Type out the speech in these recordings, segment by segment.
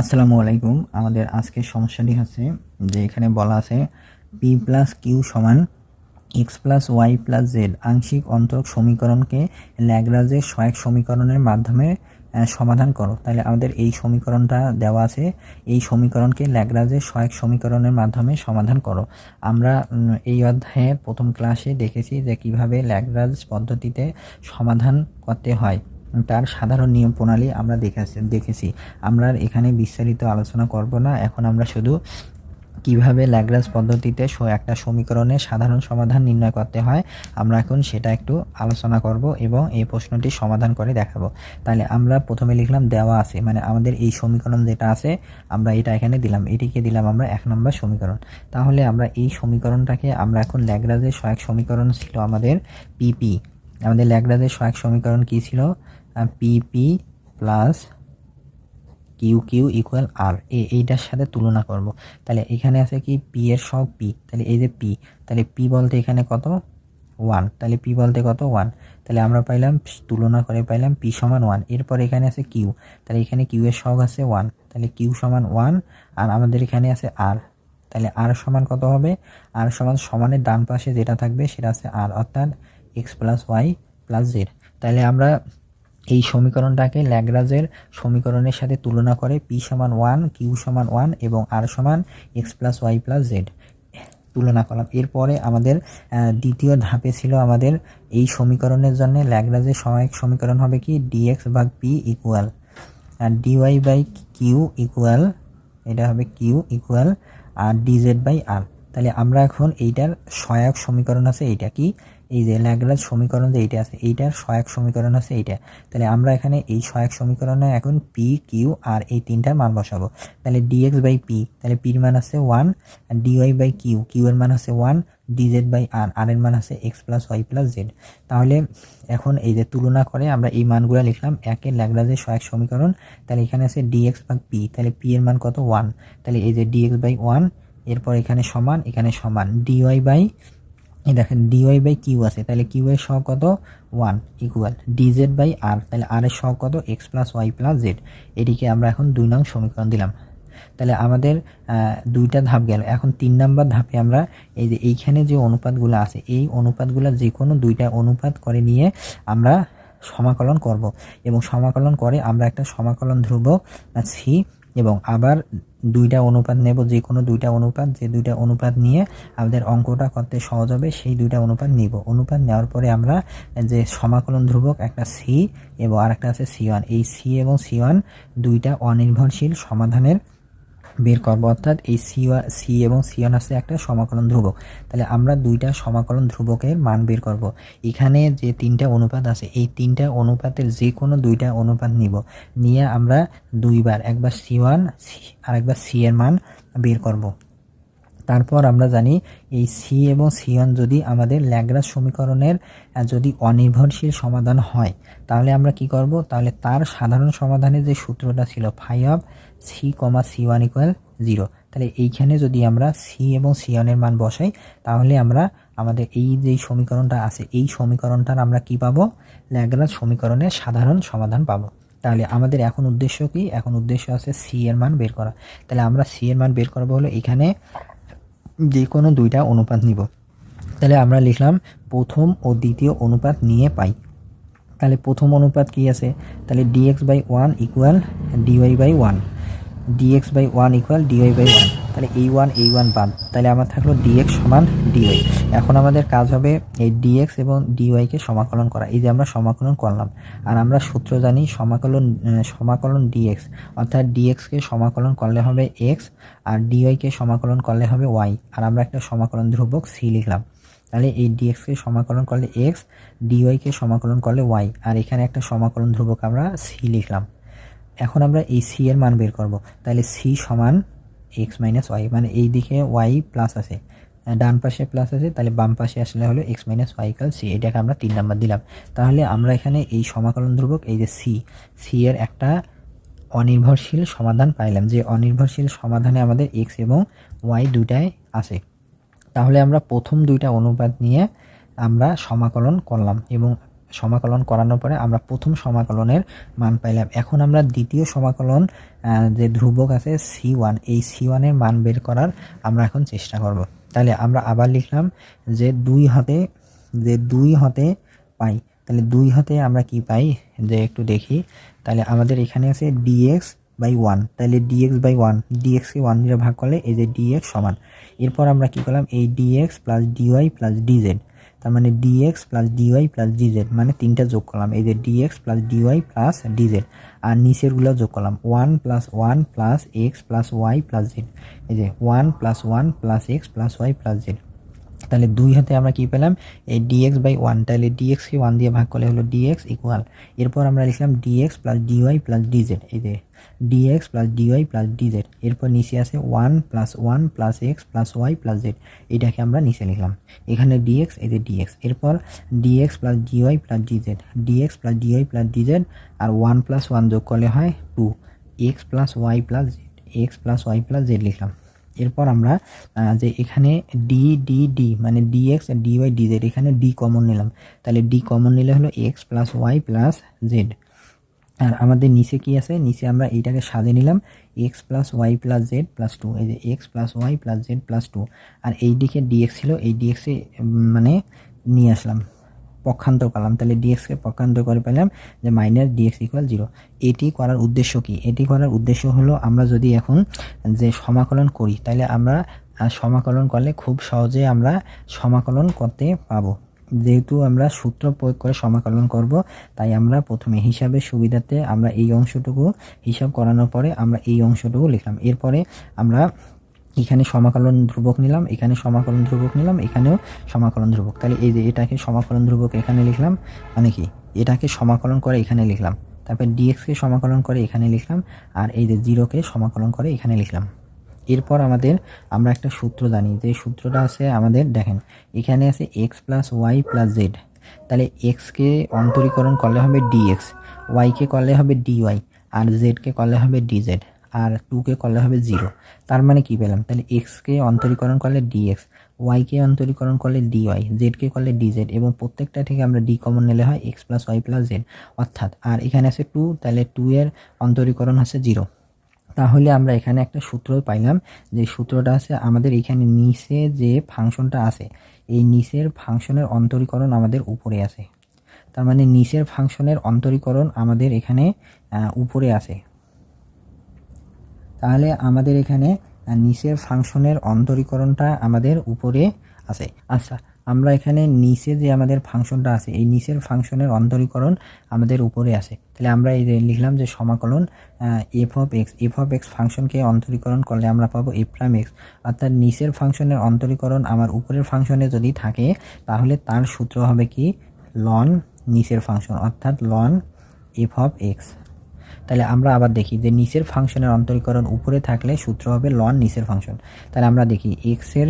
আসসালামু আলাইকুম। আমাদের আজকের সমস্যাটি হচ্ছে যে এখানে বলা আছে পি প্লাস কিউ সমান X plus Y plus Z আংশিক অন্তরক সমীকরণকে ল্যাগ্রাজের সহায়ক সমীকরণের মাধ্যমে সমাধান করো। তাহলে আমাদের এই সমীকরণটা দেওয়া আছে। এই সমীকরণকে ল্যাগরাজের সহায়ক সমীকরণের মাধ্যমে সমাধান করো। আমরা এই অধ্যায়ে প্রথম ক্লাসে দেখেছি যে কীভাবে ল্যাগরাজ পদ্ধতিতে সমাধান করতে হয়। তার সাধারণ নিয়ম প্রণালী আমরা দেখেছি দেখেছি। আমরা এখানে বিস্তারিত আলোচনা করব না। এখন আমরা শুধু কীভাবে ল্যাগ্রাজ পদ্ধতিতে একটা সমীকরণের সাধারণ সমাধান নির্ণয় করতে হয়, আমরা এখন সেটা একটু আলোচনা করব এবং এই প্রশ্নটি সমাধান করে দেখাবো। তাহলে আমরা প্রথমে লিখলাম দেওয়া আছে মানে আমাদের এই সমীকরণ যেটা আছে, আমরা এটা এখানে দিলাম। এটিকে দিলাম আমরা এক নম্বর সমীকরণ। তাহলে আমরা এই সমীকরণটাকে আমরা এখন ল্যাগ্রাজের সহায়ক সমীকরণ ছিল আমাদের পিপি আমাদের ল্যাগ্রাজের সহায়ক সমীকরণ কী ছিল? P P plus Q Q equal আর এইটার সাথে তুলনা করব। তাহলে এখানে আছে কি? পি এর সব পি তাহলে এই যে পি তাহলে পি বলতে এখানে কত? ওয়ান তাহলে পি বলতে কত? ওয়ান তাহলে আমরা পাইলাম, তুলনা করে পাইলাম পি সমান ওয়ান এরপর এখানে আছে কিউ তাহলে এখানে কিউ এর সহগ আছে ওয়ান তাহলে কিউ সমান ওয়ান আর আমাদের এখানে আছে আর তাহলে আর সমান কত হবে? আর সমান সমানের ডান পাশে যেটা থাকবে সেটা আছে আর অর্থাৎ x plus y plus z তাহলে আমরা এই সমীকরণটাকে ল্যাগরাজের সমীকরণের সাথে তুলনা করে পি সমান ওয়ান কিউ সমান ওয়ান এবং আর সমান x plus y plus z তুলনা করলাম। এরপরে আমাদের দ্বিতীয় ধাপে ছিল আমাদের এই সমীকরণের জন্য ল্যাগরাজের সহায়ক সমীকরণ হবে কি? ডিএক্স ভাগ পি ইকুয়াল আর ডিওয়াই বাই কিউ ইকুয়াল এটা হবে কিউ ইকুয়াল আর ডিজেড বাই আর তাহলে আমরা এখন এইটার সহায়ক সমীকরণ আছে, এইটা কি? এই যে ল্যাগ্রাজ সমীকরণ যে এইটা আছে এইটার সহায়ক সমীকরণ আছে এইটা। তাহলে আমরা এখানে এই সহায়ক সমীকরণে এখন পি কিউ আর এই তিনটার মান বসাবো। তাহলে ডিএক্স বাই পি তাহলে পির মান আছে one R d y by q q এর মান আছে one d z by r R এর মান আছে x plus y plus z তাহলে এখন এই যে তুলনা করে আমরা এই মানগুলো লিখলাম একের ল্যাগ্রাজের সহায়ক সমীকরণ। তাহলে এখানে আছে ডিএক্স ভাগ পি তাহলে পি এর মান কত? ওয়ান তাহলে এই যে ডিএক্স বাই ওয়ান এরপর এখানে সমান এখানে সমান। ডিওয়াই বাই এই দেখেন ডিওয়াই বাই কিউ আছে, তাহলে কিউ এর সহ কত? One equal dz by R তাহলে আর এর সহ কত? X plus y plus z এটিকে আমরা এখন দুই নং সমীকরণ দিলাম। তাহলে আমাদের দুইটা ধাপ গেল। এখন তিন নাম্বার ধাপে আমরা এই যে এইখানে যে অনুপাতগুলো আছে, এই অনুপাতগুলো যে কোনো দুইটা অনুপাত করে নিয়ে আমরা সমাকলন করব। এবং সমাকলন করে আমরা একটা সমাকলন ধ্রুবক সি এবং আবার দুইটা অনুপাত নেব যে কোনো দুইটা অনুপাত, যে দুইটা অনুপাত নিয়ে আমাদের অঙ্কটা করতে সহজ হবে, সেই দুইটা অনুপাত নিব। অনুপাত নেওয়ার পরে আমরা যে সমাকলন ধ্রুবক, একটা সি এবং আর একটা আছে সি ওয়ান এই সি এবং সি ওয়ান দুইটা অনির্ভরশীল সমাধানের বের করব, অর্থাৎ এই সি সি এবং সি ওয়ান আছে একটা সমাকলন ধ্রুবক। তাহলে আমরা দুইটা সমাকলন ধ্রুবকের মান বের করব। এখানে যে তিনটা অনুপাত আছে, এই তিনটা অনুপাতের যে কোনো দুইটা অনুপাত নিব। নিয়ে আমরা দুইবার, একবার সি ওয়ান আর একবার সি এর মান বের করব। তারপর আমরা জানি এই সি এবং সি ওয়ান যদি আমাদের ল্যাগ্রাস সমীকরণের যদি অনির্ভরশীল সমাধান হয়, তাহলে আমরা কি করব? তাহলে তার সাধারণ সমাধানের যে সূত্রটা ছিল, phi of c comma c one equal zero তাহলে এইখানে যদি আমরা সি এবং সি ওয়ানের মান বসাই, তাহলে আমরা আমাদের এই যে সমীকরণটা আছে, এই সমীকরণটার আমরা কি পাবো? ল্যাগ্রাস সমীকরণের সাধারণ সমাধান পাবো। তাহলে আমাদের এখন উদ্দেশ্য কি? এখন উদ্দেশ্য আছে সি এর মান বের করা। তাহলে আমরা সি এর মান বের করব হলো এখানে যে কোনো দুইটা অনুপাত নিব। তাহলে আমরা লিখলাম প্রথম ও দ্বিতীয় অনুপাত নিয়ে পাই। তাহলে প্রথম অনুপাত কি আছে? তাহলে dx by one equal dy by one dx by one equal dy by one তাহলে এই ওয়ান এই ওয়ান বাদ। তাহলে আমার থাকল ডিএক্স সমান ডিওয়াই এখন আমাদের কাজ হবে এই ডিএক্স এবং ডিওয়াইকে সমাকলন করা। এই যে আমরা সমাকলন করলাম। আর আমরা সূত্র জানি সমাকলন সমাকলন ডিএক্স অর্থাৎ ডিএক্সকে সমাকলন করলে হবে এক্স আর ডিওয়াইকে সমাকলন করলে হবে ওয়াই আর আমরা একটা সমাকলন ধ্রুবক সি লিখলাম। তাহলে এই ডিএক্সকে সমাকলন করলে এক্স ডিওয়াইকে সমাকলন করলে ওয়াই আর এখানে একটা সমাকলন ধ্রুবক আমরা সি লিখলাম। এখন আমরা এই সি এর মান বের করব। তাহলে সি সমান এক্স মাইনাস ওয়াই মানে এই দিকে ওয়াই প্লাস আছে। ডান পাশে প্লাস আছে, তাহলে বাম পাশে আসলে হলো এক্স মাইনাস ওয়াই কাল সি এটাকে আমরা তিন নাম্বার দিলাম। তাহলে আমরা এখানে এই সমাকলন ধ্রুবক, এই যে সি সি এর একটা অনির্ভরশীল সমাধান পাইলাম, যে অনির্ভরশীল সমাধানে আমাদের এক্স এবং ওয়াই দুটাই আছে। তাহলে আমরা প্রথম দুইটা অনুপাত নিয়ে আমরা সমাকলন করলাম এবং সমাকলন করানোর পরে আমরা প্রথম সমাকলনের মান পাইলাম। এখন আমরা দ্বিতীয় সমাকলন যে ধ্রুবক আছে সি ওয়ান এই সি ওয়ানের মান বের করার আমরা এখন চেষ্টা করব। তাহলে আমরা আবার লিখলাম যে দুই হাতে, যে দুই হাতে পাই, তাহলে দুই হাতে আমরা কি পাই? যে একটু দেখি। তাহলে আমাদের এখানে আছে ডিএক্স বাই ওয়ান তাহলে ডিএক্স বাই ওয়ান ডিএক্সকে ওয়ান দিয়ে ভাগ করলে এই যে ডিএক্স সমান। এরপর আমরা কি করলাম? এই dx plus dy plus dz তার মানে dx plus dy plus dz মানে তিনটা যোগ করলাম। এই যে dx plus dy plus dz আর নিচেরগুলো যোগ করলাম। One plus one plus x plus y plus z এই যে one plus one plus x plus y plus z তাহলে দুই হাতে আমরা কি পেলাম? এই ডিএক্স বাই ওয়ান তাহলে ডিএক্সকে ওয়ান দিয়ে ভাগ করলে হলো ডিএক্স ইকুয়াল এরপর আমরা লিখলাম dx plus dy plus dz এই যে dx plus dy plus dz এরপর নিচে আছে one plus one plus x plus y plus z এটাকে আমরা নিচে লিখলাম। এখানে ডিএক্স এই যে ডিএক্স এরপর dx plus dy plus dz dx plus dy plus dz আর ওয়ান প্লাস ওয়ান যোগ করলে হয় two x plus y plus z x plus y plus z লিখলাম। এরপর আমরা যে এখানে ডি ডি ডি মানে d x d y d z এখানে ডি কমন নিলাম। তাহলে ডি কমন নিলে হলো x plus y plus z আর আমাদের নিচে কি আছে? নিচে আমরা এইটাকে সাজে নিলাম x plus y plus z plus two এই যে x plus y plus z plus two আর এই দিকে ডিএক্স ছিল, এই ডিএক্সে মানে নিয়ে আসলাম। পক্ষান্তর করলাম, তাহলে ডিএক্সকে পক্ষান্তর করে পেলাম যে মাইনাস ডিএক্স ইকুয়াল জিরো এটি করার উদ্দেশ্য কি? এটি করার উদ্দেশ্য হলো আমরা যদি এখন যে সমাকলন করি, তাহলে আমরা সমাকলন করলে খুব সহজে আমরা সমাকলন করতে পাবো। যেহেতু আমরা সূত্র প্রয়োগ করে সমাকলন করব, তাই আমরা প্রথমে হিসাবের সুবিধাতে আমরা এই অংশটুকু হিসাব করানোর পরে আমরা এই অংশটুকু লিখলাম। এরপরে আমরা এখানে সমাকলন ধ্রুবক নিলাম, এখানে সমাকলন ধ্রুবক নিলাম, এখানেও সমাকলন ধ্রুবক। তাহলে এই যে এটাকে সমাকলন ধ্রুবক এখানে লিখলাম মানে কি? এটাকে সমাকলন করে এখানে লিখলাম। তারপর ডিএক্সকে সমাকলন করে এখানে লিখলাম, আর এই যে জিরোকে সমাকলন করে এখানে লিখলাম। এরপর আমাদের আমরা একটা সূত্র জানি, যে সূত্রটা আছে আমাদের, দেখেন, এখানে আছে x plus y plus z তাহলে এক্সকে অন্তরীকরণ করলে হবে ডিএক্স ওয়াইকে করলে হবে ডিওয়াই আর জেডকে করলে হবে ডিজেড আর টুকে করলে হবে জিরো তার মানে কি পেলাম? তাহলে এক্সকে অন্তরীকরণ করলে ডিএক্স ওয়াইকে অন্তরীকরণ করলে ডিওয়াই জেডকে করলে ডিজেড এবং প্রত্যেকটা থেকে আমরা ডি কমন নিলে হয় x plus y plus z অর্থাৎ, আর এখানে আছে টু তাহলে টু এর অন্তরীকরণ আছে জিরো তাহলে আমরা এখানে একটা সূত্র পাইলাম, যে সূত্রটা আছে আমাদের এখানে নিচে যে ফাংশনটা আছে, এই নিচের ফাংশনের অন্তরীকরণ আমাদের উপরে আছে। তার মানে নিচের ফাংশনের অন্তরীকরণ আমাদের এখানে উপরে আছে। তাহলে আমাদের এখানে নিচের ফাংশনের অন্তরীকরণটা আমাদের উপরে আছে। আচ্ছা আমরা এখানে নিচে যে আমাদের ফাংশনটা আছে, এই নিচের ফাংশনের অন্তরীকরণ আমাদের উপরে আছে। তাহলে আমরা এই লিখলাম যে সমাকলন f of x f of x ফাংশনকে অন্তরীকরণ করলে আমরা পাবো এফ প্রাইম এক্স অর্থাৎ নিচের ফাংশনের অন্তরীকরণ আমার উপরের ফাংশনে যদি থাকে, তাহলে তার সূত্র হবে কি? লন নিচের ফাংশন, অর্থাৎ লন এফ অফ এক্স তাহলে আমরা আবার দেখি যে নিচের ফাংশনের অন্তরীকরণ উপরে থাকলে সূত্র হবে লন নিচের ফাংশন। তাহলে আমরা দেখি এক্সের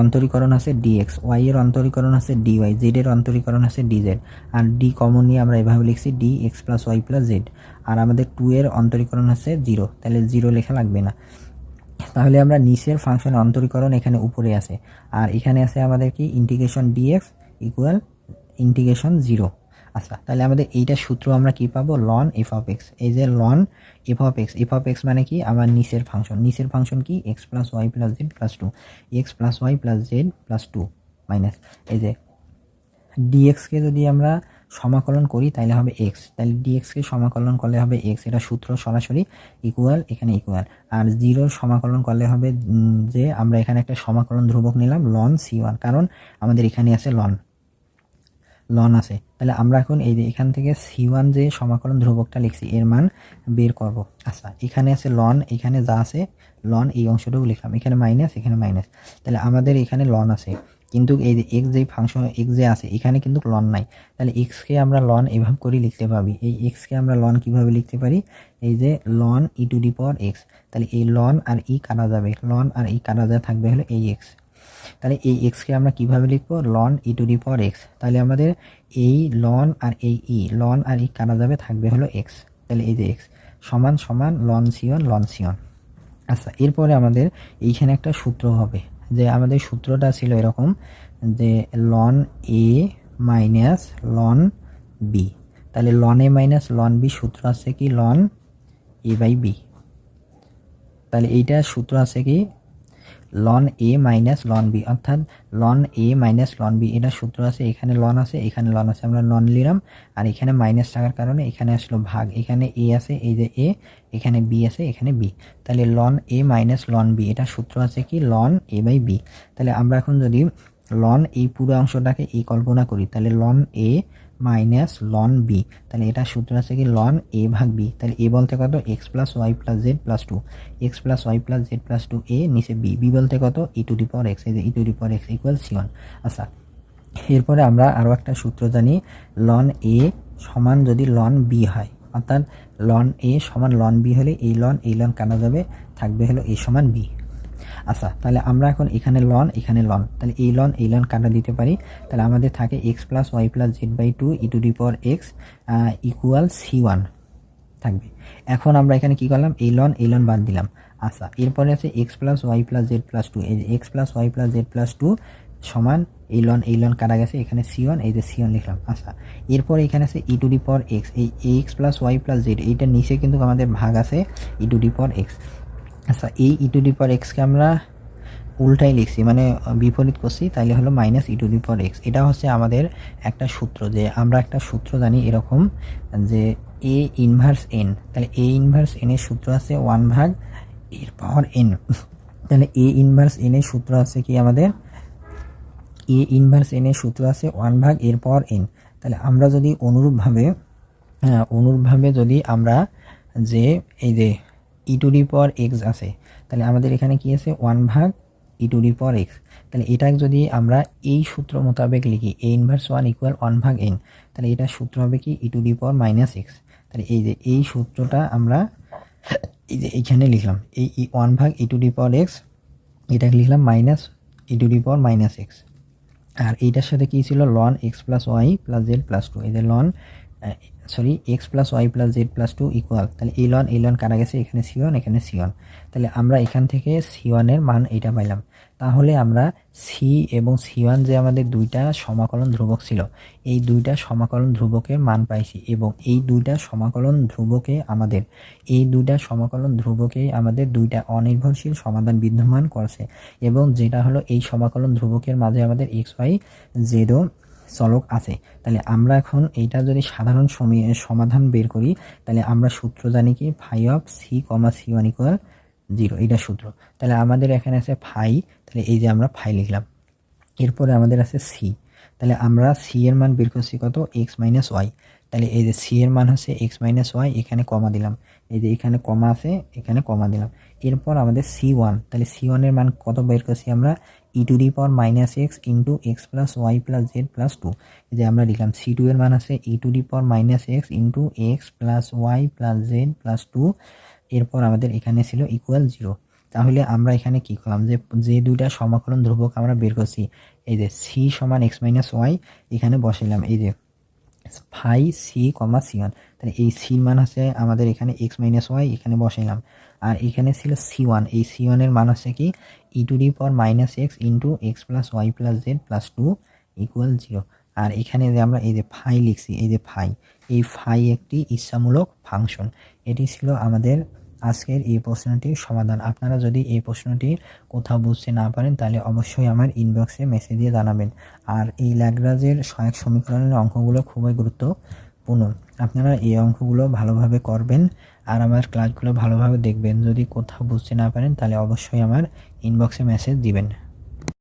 অন্তরীকরণ আছে ডিএক্স ওয়াই এর অন্তরীকরণ আছে ডিওয়াই জেড এর অন্তরীকরণ আছে ডিজেড আর ডি কমন নিয়ে আমরা এভাবে লিখছি d x plus y plus z আর আমাদের টু এর অন্তরীকরণ আছে জিরো তাহলে জিরো লেখা লাগবে না। তাহলে আমরা নিচের ফাংশনের অন্তরীকরণ এখানে উপরে আছে। আর এখানে আছে আমাদের কি? Integration dx equal integration zero আচ্ছা তাহলে আমাদের এইটা সূত্র আমরা কি পাবো? লন এফ অফ এক্স এই যে ln f of x f of x মানে কি? আমার নিচের ফাংশন নিচের ফাংশন কি? X plus y plus z plus two x plus y plus z plus two minus এই যে ডিএক্সকে যদি আমরা সমাকলন করি, তাহলে হবে এক্স তাহলে ডিএক্সকে সমাকলন করলে হবে এক্স এটা সূত্র সরাসরি ইকুয়াল এখানে ইকুয়াল আর জিরোর সমাকলন করলে হবে যে আমরা এখানে একটা সমাকলন ধ্রুবক নিলাম লন সি ওয়ান কারণ আমাদের এখানে আছে লন লন আছে। তাহলে আমরা এখন এই যে এখান থেকে সি ওয়ান যে সমাকলন ধ্রুবকটা লিখছি, এর মান বের করব। আচ্ছা এখানে আছে লন এখানে যা আছে লন এই অংশটুকু লিখলাম। এখানে মাইনাস এখানে মাইনাস তাহলে আমাদের এখানে লন আছে। কিন্তু এই যে এক্স যে ফাংশন এক্স যে আছে, এখানে কিন্তু লন নাই। তাহলে এক্সকে আমরা লন এভাবে করে লিখতে পারি এই এক্সকে আমরা লন কীভাবে লিখতে পারি? এই যে ln e to the power x তাহলে এই লন আর ই কাটা যাবে। লন আর ই কাটা যা থাকবে হলো এই এক্স তাহলে এই এক্সকে আমরা কীভাবে লিখব? Ln e to the power x তাহলে আমাদের এই লন আর এই ই লন আর ই কাটা যাবে থাকবে হলো এক্স তাহলে এই যে এক্স সমান সমান লন সিওন লন সিওন আচ্ছা এরপরে আমাদের এইখানে একটা সূত্র হবে, যে আমাদের সূত্রটা ছিল এরকম, যে ln A minus ln B তাহলে ln A minus ln B সূত্র আছে কি? লন এ বাই বি তাহলে এইটা সূত্র আছে কি? Ln A minus ln B অর্থাৎ ln A minus ln B এটা সূত্র আছে, এখানে লন আছে, এখানে লন আছে, আমরা লন নিলাম, আর এখানে মাইনাস থাকার কারণে এখানে আসলো ভাগ, এখানে এ আছে, এই যে এ এখানে বি আছে, এখানে বি তাহলে ln A minus ln B এটা সূত্র আছে কি? লন এ বাই বি তাহলে আমরা এখন যদি লন এই পুরো অংশটাকে এই কল্পনা করি, তাহলে ln A minus ln B তাহলে এটা সূত্র আছে কি? লন এ ভাগ বি তাহলে এ বলতে কত? X plus y plus z plus two x plus y plus z plus two a নিচে বি বি বলতে কত? E to the power x এই যে e to the power x equal c one আচ্ছা এরপরে আমরা আরও একটা সূত্র জানি লন এ সমান যদি লন বি হয়, অর্থাৎ লন এ সমান লন বি হলে এই লন এই লন কাটা যাবে? থাকবে হলো এ সমান বি আচ্ছা তাহলে আমরা এখন এখানে লন এখানে লন তাহলে এই লন এই লন কাটা দিতে পারি। তাহলে আমাদের থাকে x plus y plus z by two e to the x equal c one থাকবে। এখন আমরা এখানে কি করলাম? এই লন এই লন বাদ দিলাম। আচ্ছা এরপরে আছে x plus y plus z plus two এই যে x plus y plus z plus two সমান এই লন এই লন কাটা গেছে, এখানে সি ওয়ান এই যে সি ওয়ান লিখলাম। আচ্ছা এরপর এখানে আছে e to the power x এই x plus y plus z এইটার নিচে কিন্তু আমাদের ভাগ আছে e to the power x আচ্ছা এই ই টু ডি এক্সকে আমরা উল্টাই লিখছি মানে বিপরীত করছি তাইলে হলো minus e to the x এটা হচ্ছে আমাদের একটা সূত্র যে আমরা একটা সূত্র জানি এরকম যে এ ইনভার্স এন তাহলে এ ইনভার্স এন এর সূত্র আছে ওয়ান ভাগ এর পাওয়ার এন তাহলে এ ইনভার্স এন এর সূত্র আছে কি আমাদের? এ ইনভার্স এন এর সূত্র আছে ওয়ান ভাগ এর পাওয়ার এন তাহলে আমরা যদি অনুরূপভাবে হ্যাঁ, অনুরূপভাবে যদি আমরা যে এই যে ই পাওয়ার এক্স আছে। তাহলে আমাদের এখানে কি আছে? ওয়ান ভাগ e to the power x তাহলে এটা যদি আমরা এই সূত্র মোতাবেক লিখি a inverse one equal one ভাগ এন তাহলে এটা সূত্র হবে কি? E to the power minus x তাহলে এই যে, এই সূত্রটা আমরা এই যে এইখানে লিখলাম, এই ওয়ান ভাগ e to the power x এটাকে লিখলাম minus e to the power minus x আর এইটার সাথে কী ছিল? Ln x plus y plus z plus two এই যে ln sorry x plus y plus z plus two equal তাহলে এই লন এই লন কাটা গেছে? এখানে সি ওয়ান এখানে সি ওয়ান তাহলে আমরা এখান থেকে সি ওয়ানের মান এইটা পাইলাম। তাহলে আমরা সি এবং সি ওয়ান যে আমাদের দুইটা সমাকলন ধ্রুবক ছিল, এই দুইটা সমাকলন ধ্রুবকের মান পাইছি এবং এই দুইটা সমাকলন ধ্রুবকে আমাদের, এই দুইটা সমাকলন ধ্রুবকে আমাদের দুইটা অনির্ভরশীল সমাধান বিদ্যমান করছে এবং যেটা হলো এই সমাকলন ধ্রুবকের মাঝে আমাদের এক্স ওয়াই জেডও চলক আছে। তাহলে আমরা এখন এইটা যদি সাধারণ সমাধান বের করি, তাহলে আমরা সূত্র জানি কি? Phi of c comma c one equal zero এইটা সূত্র। তাহলে আমাদের এখানে আছে ফাই তাহলে এই যে আমরা ফাই লিখলাম। এরপরে আমাদের আছে সি তাহলে আমরা সি এর মান বের করছি কত? এক্স মাইনাস ওয়াই তাহলে এই যে সি এর মান হচ্ছে এক্স মাইনাস ওয়াই এখানে কমা দিলাম। এই যে এখানে কমা আছে, এখানে কমা দিলাম। এরপর আমাদের সি ওয়ান তাহলে সি ওয়ানের মান কত বের করছি আমরা? E to the power minus x into x plus y plus z plus two যে আমরা লিখলাম সি টু এর মান আছে e to the power minus x into x plus y plus z plus two এরপর আমাদের এখানে ছিল ইকুয়াল জিরো তাহলে আমরা এখানে কি করলাম? যে যে দুইটা সমাকলন ধ্রুবক আমরা বের করছি, এই যে সি সমান এক্স মাইনাস ওয়াই এখানে বসাইলাম, এই যে phi c comma c one এই সি মান হচ্ছে আমাদের এখানে এক্স মাইনাস ওয়াই এখানে বসাইলাম আর এখানে ছিল সি ওয়ান এই সি ওয়ানের মান হচ্ছে কি? E to the power minus x into x plus y plus z plus two equal zero আর এখানে যে আমরা এই যে ফাই লিখছি, এই যে ফাই এই ফাই একটি ইচ্ছামূলক ফাংশন এটি ছিল আমাদের আজকের এই প্রশ্নটির সমাধান। আপনারা যদি এই প্রশ্নটি কোথাও বুঝতে না পারেন, তাহলে অবশ্যই আমার ইনবক্সে মেসেজ দিয়ে জানাবেন। আর এই ল্যাগ্রাজের সহায়ক সমীকরণের অঙ্কগুলো খুবই গুরুত্বপূর্ণ আপনারা এই অঙ্কগুলো ভালোভাবে করবেন আর আমার ক্লাসগুলো ভালোভাবে দেখবেন। যদি কোথাও বুঝতে না পারেন, তাহলে অবশ্যই আমার ইনবক্সে মেসেজ দিবেন।